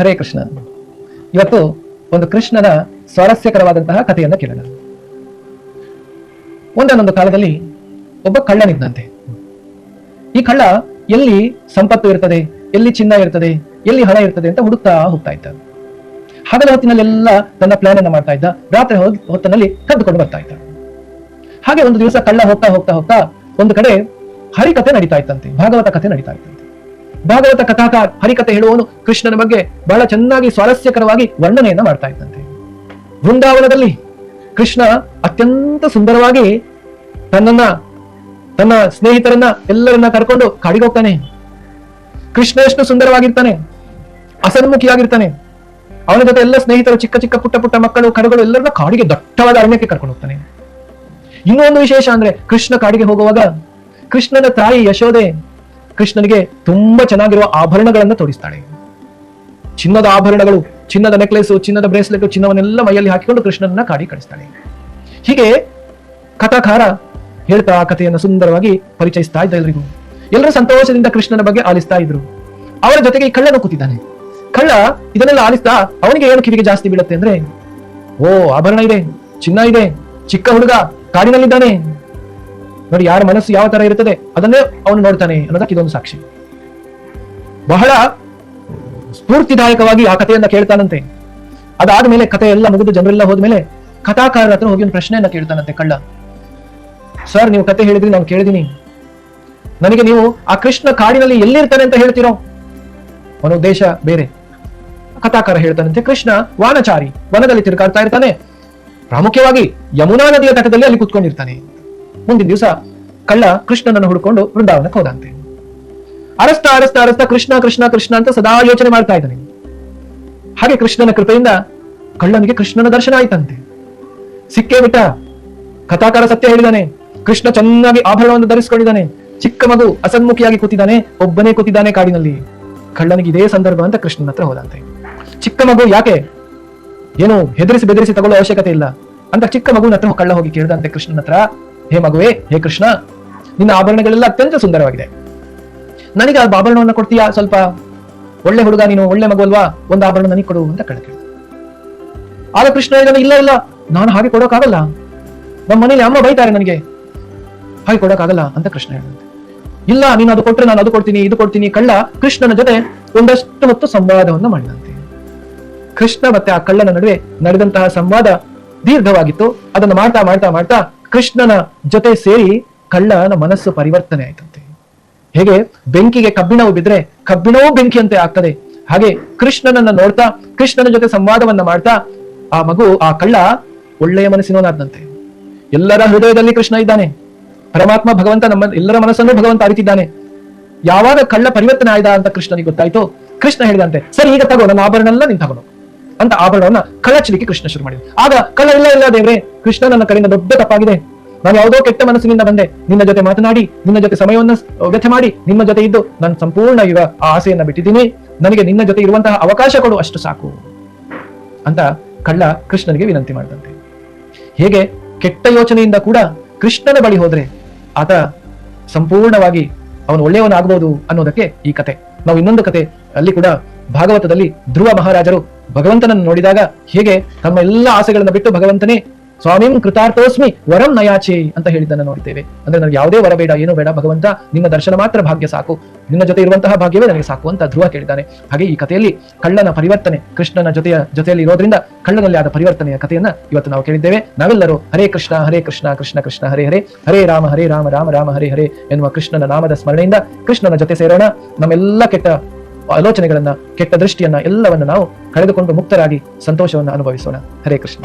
ಹರೇ ಕೃಷ್ಣ. ಇವತ್ತು ಒಂದು ಕೃಷ್ಣನ ಸ್ವಾರಸ್ಯಕರವಾದಂತಹ ಕಥೆಯನ್ನು ಕೇಳೋಣ. ಒಂದಾನೊಂದು ಕಾಲದಲ್ಲಿ ಒಬ್ಬ ಕಳ್ಳನಿದ್ದಂತೆ ಈ ಕಳ್ಳ ಎಲ್ಲಿ ಸಂಪತ್ತು ಇರ್ತದೆ, ಎಲ್ಲಿ ಚಿನ್ನ ಇರ್ತದೆ, ಎಲ್ಲಿ ಹಣ ಇರ್ತದೆ ಅಂತ ಹುಡುಕ್ತಾ ಹೋಗ್ತಾ ಇದ್ದ. ಹಗಲ ಹೊತ್ತಿನಲ್ಲೆಲ್ಲ ತನ್ನ ಪ್ಲಾನ್ ಅನ್ನ ಮಾಡ್ತಾ ಇದ್ದ. ರಾತ್ರಿ ಹೊತ್- ಹೊತ್ತಿನಲ್ಲಿ ಕದ್ದುಕೊಂಡು ಬರ್ತಾ ಇದ್ದ. ಹಾಗೆ ಒಂದು ದಿವಸ ಕಳ್ಳ ಹೋಗ್ತಾ ಹೋಗ್ತಾ ಹೋಗ್ತಾ ಒಂದು ಕಡೆ ಹರಿಕತೆ ನಡೀತಾ ಇತ್ತಂತೆ, ಭಾಗವತ ಕಥೆ ನಡೀತಾ ಇತ್ತಂತೆ. ಭಾಗವತ ಕಥಾಕಾರ ಹರಿಕತೆ ಹೇಳುವವನು ಕೃಷ್ಣನ ಬಗ್ಗೆ ಬಹಳ ಚೆನ್ನಾಗಿ ಸ್ವಾರಸ್ಯಕರವಾಗಿ ವರ್ಣನೆಯನ್ನ ಮಾಡ್ತಾ ಇದ್ದಂತೆ. ವೃಂದಾವನದಲ್ಲಿ ಕೃಷ್ಣ ಅತ್ಯಂತ ಸುಂದರವಾಗಿ ತನ್ನನ್ನ, ತನ್ನ ಸ್ನೇಹಿತರನ್ನ ಎಲ್ಲರನ್ನ ಕರ್ಕೊಂಡು ಕಾಡಿಗೆ ಹೋಗ್ತಾನೆ. ಕೃಷ್ಣ ಎಷ್ಟು ಸುಂದರವಾಗಿರ್ತಾನೆ. ಅಸನ್ಮುಖಿಯಾಗಿರ್ತಾನೆ. ಅವನ ಜೊತೆ ಎಲ್ಲ ಸ್ನೇಹಿತರು, ಚಿಕ್ಕ ಚಿಕ್ಕ ಪುಟ್ಟ ಪುಟ್ಟ ಮಕ್ಕಳು ಕಡುಗಳು ಎಲ್ಲರನ್ನ ಕಾಡಿಗೆ ದಟ್ಟವಾದ ಅರಣ್ಯಕ್ಕೆ ಕರ್ಕೊಂಡು ಹೋಗ್ತಾನೆ. ಇನ್ನೊಂದು ವಿಶೇಷ ಅಂದ್ರೆ ಕೃಷ್ಣ ಕಾಡಿಗೆ ಹೋಗುವಾಗ ಕೃಷ್ಣನ ತಾಯಿ ಯಶೋದೆ ಕೃಷ್ಣನಿಗೆ ತುಂಬಾ ಚೆನ್ನಾಗಿರುವ ಆಭರಣಗಳನ್ನ ತೋರಿಸ್ತಾಳೆ. ಚಿನ್ನದ ಆಭರಣಗಳು, ಚಿನ್ನದ ನೆಕ್ಲೆಸ್ ಚಿನ್ನದ ಬ್ರೇಸ್ಲೆಟ್ ಚಿನ್ನವನ್ನೆಲ್ಲ ಮೈಯಲ್ಲಿ ಹಾಕಿಕೊಂಡು ಕೃಷ್ಣನನ್ನ ಕಾಡಿ ಕಳಿಸ್ತಾಳೆ. ಹೀಗೆ ಕಥಾಕಾರ ಹೇಳ್ತಾ ಆ ಕಥೆಯನ್ನು ಸುಂದರವಾಗಿ ಪರಿಚಯಿಸ್ತಾ ಇದ್ದ ಎಲ್ರಿಗೂ. ಎಲ್ಲರೂ ಸಂತೋಷದಿಂದ ಕೃಷ್ಣನ ಬಗ್ಗೆ ಆಲಿಸ್ತಾ ಇದ್ರು. ಅವರ ಜೊತೆಗೆ ಈ ಕಳ್ಳನು ಕೂತಿದ್ದಾನೆ. ಕಳ್ಳ ಇದನ್ನೆಲ್ಲ ಆಲಿಸ್ತಾ ಅವನಿಗೆ ಏನು ಕಿವಿಗೆ ಜಾಸ್ತಿ ಬೀಳುತ್ತೆ ಅಂದ್ರೆ, ಓ, ಆಭರಣ ಇದೆ, ಚಿನ್ನ ಇದೆ, ಚಿಕ್ಕ ಹುಡುಗ ಕಾಡಿನಲ್ಲಿದ್ದಾನೆ ನೋಡಿ, ಯಾರ ಮನಸ್ಸು ಯಾವ ತರ ಇರುತ್ತದೆ ಅದನ್ನೇ ಅವನು ನೋಡ್ತಾನೆ ಅನ್ನೋದಕ್ಕೆ ಇದೊಂದು ಸಾಕ್ಷಿ. ಬಹಳ ಸ್ಫೂರ್ತಿದಾಯಕವಾಗಿ ಆ ಕಥೆಯನ್ನ ಕೇಳ್ತಾನಂತೆ. ಅದಾದ ಮೇಲೆ ಕಥೆ ಎಲ್ಲ ಮುಗಿದು ಜನರೆಲ್ಲ ಹೋದ್ಮೇಲೆ ಕಥಾಕಾರರ ಹತ್ರ ಹೋಗಿ ಒಂದು ಪ್ರಶ್ನೆಯನ್ನ ಕೇಳ್ತಾನಂತೆ ಕಳ್ಳ. ಸರ್, ನೀವು ಕತೆ ಹೇಳಿದ್ರಿ, ನಾನು ಕೇಳಿದೀನಿ. ನನಗೆ ನೀವು ಆ ಕೃಷ್ಣ ಕಾಡಿನಲ್ಲಿ ಎಲ್ಲಿರ್ತಾನೆ ಅಂತ ಹೇಳ್ತೀರೋ? ಅವನ ಉದ್ದೇಶ ಬೇರೆ. ಕಥಾಕಾರ ಹೇಳ್ತಾನಂತೆ, ಕೃಷ್ಣ ವಾನಚಾರಿ, ವನದಲ್ಲಿ ತಿರುಗಾಡ್ತಾ ಇರ್ತಾನೆ. ಪ್ರಾಮುಖ್ಯವಾಗಿ ಯಮುನಾ ನದಿಯ ತಟದಲ್ಲಿ ಅಲ್ಲಿ ಕುತ್ಕೊಂಡಿರ್ತಾನೆ. ಮುಂದಿನ ದಿವಸ ಕಳ್ಳ ಕೃಷ್ಣನನ್ನು ಹುಡುಕೊಂಡು ವೃಂದಾವನಕ್ಕೆ ಹೋದಂತೆ. ಅರಸ್ತ ಅರಸ್ತ ಅರಸ್ತ, ಕೃಷ್ಣ ಕೃಷ್ಣ ಕೃಷ್ಣ ಅಂತ ಸದಾ ಯೋಚನೆ ಮಾಡ್ತಾ ಇದ್ದಾನೆ. ಹಾಗೆ ಕೃಷ್ಣನ ಕೃಪೆಯಿಂದ ಕಳ್ಳನಿಗೆ ಕೃಷ್ಣನ ದರ್ಶನ ಆಯ್ತಂತೆ. ಸಿಕ್ಕೇ ಬಿಟ್ಟ ಕಥಾಕಾರ ಸತ್ಯ ಹೇಳಿದಾನೆ. ಕೃಷ್ಣ ಚೆನ್ನಾಗಿ ಆಭರಣವನ್ನು ಧರಿಸಿಕೊಂಡಿದ್ದಾನೆ. ಚಿಕ್ಕ ಮಗು ಅಸನ್ಮುಖಿಯಾಗಿ ಕೂತಿದ್ದಾನೆ. ಒಬ್ಬನೇ ಕೂತಿದ್ದಾನೆ ಕಾಡಿನಲ್ಲಿ. ಕಳ್ಳನಿಗೆ ಇದೇ ಸಂದರ್ಭ ಅಂತ ಕೃಷ್ಣನ ಹತ್ರ ಹೋದಂತೆ. ಚಿಕ್ಕ ಮಗು ಯಾಕೆ? ಏನು ಹೆದರಿಸಿ ಬೆದರಿಸಿ ತಗೊಳ್ಳೋ ಅವಶ್ಯಕತೆ ಇಲ್ಲ. ಅಂತ ಚಿಕ್ಕ ಮಗುವಿನ ಹತ್ರ ಕಳ್ಳ ಹೋಗಿ ಕೇಳಿದಂತೆ ಕೃಷ್ಣನ ಹತ್ರ. ಹೇ ಮಗುವೇ, ಹೇ ಕೃಷ್ಣ, ನಿನ್ನ ಆಭರಣಗಳೆಲ್ಲ ಅತ್ಯಂತ ಸುಂದರವಾಗಿದೆ. ನನಗೆ ಆ ಆಭರಣವನ್ನು ಕೊಡ್ತೀಯಾ ಸ್ವಲ್ಪ? ಒಳ್ಳೆ ಹುಡುಗ ನೀನು, ಒಳ್ಳೆ ಮಗು ಅಲ್ವಾ? ಒಂದು ಆಭರಣ ನನಗೆ ಕೊಡು ಅಂತ ಕೇಳಿದ ಆಗ ಕೃಷ್ಣ ಹೇಳಿದಾನೆ, ಇಲ್ಲ ಇಲ್ಲ, ನಾನು ಹಾಗೆ ಕೊಡೋಕ್ಕಾಗಲ್ಲ ನಮ್ಮ ಮನೇಲಿ ಅಮ್ಮ ಬೈತಾರೆ ನನಗೆ. ಹಾಗೆ ಕೊಡೋಕ್ಕಾಗಲ್ಲ ಅಂತ ಕೃಷ್ಣ ಹೇಳಿದಂತೆ ಇಲ್ಲ, ನೀನು ಅದು ಕೊಟ್ರೆ ನಾನು ಅದು ಕೊಡ್ತೀನಿ, ಇದು ಕೊಡ್ತೀನಿ, ಕಳ್ಳ, ಕೃಷ್ಣನ ಜೊತೆ ಒಂದಷ್ಟು ಹೊತ್ತು ಸಂವಾದವನ್ನು ಮಾಡಿದಂತೆ ಕೃಷ್ಣ ಮತ್ತೆ ಆ ಕಳ್ಳನ ನಡುವೆ ನಡೆದಂತಹ ಸಂವಾದ ದೀರ್ಘವಾಗಿತ್ತು. ಅದನ್ನು ಮಾಡ್ತಾ ಮಾಡ್ತಾ ಮಾಡ್ತಾ ಕೃಷ್ಣನ ಜೊತೆ ಸೇರಿ ಕಳ್ಳನ ಮನಸ್ಸು ಪರಿವರ್ತನೆ ಆಯ್ತಂತೆ. ಹೇಗೆ? ಬೆಂಕಿಗೆ ಕಬ್ಬಿಣವು ಬಿದ್ರೆ ಕಬ್ಬಿಣವೂ ಬೆಂಕಿಯಂತೆ ಆಗ್ತದೆ. ಹಾಗೆ ಕೃಷ್ಣನನ್ನ ನೋಡ್ತಾ, ಕೃಷ್ಣನ ಜೊತೆ ಸಂವಾದವನ್ನ ಮಾಡ್ತಾ, ಆ ಮಗು, ಆ ಕಳ್ಳ ಒಳ್ಳೆಯ ಮನಸ್ಸಿನವನಾದಂತೆ. ಎಲ್ಲರ ಹೃದಯದಲ್ಲಿ ಕೃಷ್ಣ ಇದ್ದಾನೆ. ಪರಮಾತ್ಮ ಭಗವಂತ ನಮ್ಮ, ಎಲ್ಲರ ಮನಸ್ಸನ್ನು ಭಗವಂತ ಅರಿತಿದ್ದಾನೆ. ಯಾವಾಗ ಕಳ್ಳ ಪರಿವರ್ತನೆ ಆಯ್ದ ಅಂತ ಕೃಷ್ಣನಿಗೆ ಗೊತ್ತಾಯ್ತು, ಕೃಷ್ಣ ಹೇಳಿದಂತೆ, ಸರಿ, ಈಗ ತಗೋ ನನ್ನ ಆಭರಣ ಎಲ್ಲ ಅಂತ ಆಭರಣವನ್ನ ಕಳಚಲಿಕ್ಕೆ ಕೃಷ್ಣ ಶುರು ಮಾಡಿದ ಆಗ ಕಳ್ಳ, ಇಲ್ಲ ಇಲ್ಲ, ದೇವ್ರೆ, ಕೃಷ್ಣ ನನ್ನ ಕಡೆಯಿಂದ ದೊಡ್ಡ ತಪ್ಪಾಗಿದೆ. ನಾನು ಯಾವುದೋ ಕೆಟ್ಟ ಮನಸ್ಸಿನಿಂದ ಬಂದೆ. ನಿನ್ನ ಜೊತೆ ಮಾತನಾಡಿ, ನಿನ್ನ ಜೊತೆ ಸಮಯವನ್ನ ವ್ಯಥೆ ಮಾಡಿ, ನಿಮ್ಮ ಜೊತೆ ಇದ್ದು ನಾನು ಸಂಪೂರ್ಣ ಈಗ ಆ ಆಸೆಯನ್ನ ಬಿಟ್ಟಿದ್ದೀನಿ. ನನಗೆ ನಿನ್ನ ಜೊತೆ ಇರುವಂತಹ ಅವಕಾಶ ಕೊಡು, ಅಷ್ಟು ಸಾಕು. ಅಂತ ಕಳ್ಳ ಕೃಷ್ಣನಿಗೆ ವಿನಂತಿ ಮಾಡಿದಂತೆ ಹೇಗೆ? ಕೆಟ್ಟ ಯೋಚನೆಯಿಂದ ಕೂಡ ಕೃಷ್ಣನ ಬಳಿ ಹೋದ್ರೆ ಆತ ಸಂಪೂರ್ಣವಾಗಿ ಅವನು ಒಳ್ಳೆಯವನಾಗಬಹುದು ಅನ್ನೋದಕ್ಕೆ ಈ ಕತೆ. ನಾವು ಇನ್ನೊಂದು ಕತೆ, ಅಲ್ಲಿ ಕೂಡ ಭಾಗವತದಲ್ಲಿ ಧ್ರುವ ಮಹಾರಾಜರು ಭಗವಂತನನ್ನು ನೋಡಿದಾಗ ಹೇಗೆ ತಮ್ಮ ಎಲ್ಲ ಆಸೆಗಳನ್ನು ಬಿಟ್ಟು ಭಗವಂತನೇ, ಸ್ವಾಮಿಂ ಕೃತಾರ್ಥೋಸ್ಮಿ ವರಂ ನಯಾಚೆ ಅಂತ ಹೇಳಿದ್ದನ್ನು ನೋಡ್ತೇವೆ ಅಂದ್ರೆ ನನಗೆ ಯಾವುದೇ ವರ ಬೇಡ, ಏನು ಬೇಡ, ಭಗವಂತ ನಿನ್ನ ದರ್ಶನ ಮಾತ್ರ ಭಾಗ್ಯ ಸಾಕು. ನಿನ್ನ ಜೊತೆ ಇರುವಂತಹ ಭಾಗ್ಯವೇ ನನಗೆ ಸಾಕು ಅಂತ ಧ್ರುವ ಕೇಳಿದ್ದಾನೆ. ಹಾಗೆ ಈ ಕಥೆಯಲ್ಲಿ ಕಳ್ಳನ ಪರಿವರ್ತನೆ, ಕೃಷ್ಣನ ಜೊತೆಯ ಜೊತೆಯಲ್ಲಿ ಇರೋದ್ರಿಂದ ಕಳ್ಳನಲ್ಲಿ ಆದ ಪರಿವರ್ತನೆಯ ಕಥೆಯನ್ನ ಇವತ್ತು ನಾವು ಕೇಳಿದ್ದೇವೆ. ನಾವೆಲ್ಲರೂ ಹರೇ ಕೃಷ್ಣ ಹರೇ ಕೃಷ್ಣ ಕೃಷ್ಣ ಕೃಷ್ಣ, ಹರೇ ಹರೇ ಹರೇ ರಾಮ ಹರೇ ರಾಮ ರಾಮ ರಾಮ, ಹರೇ ಹರೇ ಎನ್ನುವ ಕೃಷ್ಣನ ನಾಮದ ಸ್ಮರಣೆಯಿಂದ ಕೃಷ್ಣನ ಜೊತೆ ಸೇರೋಣ. ನಮ್ಮೆಲ್ಲ ಕೆಟ್ಟ ಆಲೋಚನೆಗಳನ್ನ ಕೆಟ್ಟ ದೃಷ್ಟಿಯನ್ನ ಎಲ್ಲವನ್ನ ನಾವು ಕಳೆದುಕೊಂಡು ಮುಕ್ತರಾಗಿ ಸಂತೋಷವನ್ನು ಅನುಭವಿಸೋಣ. ಹರೇ ಕೃಷ್ಣ.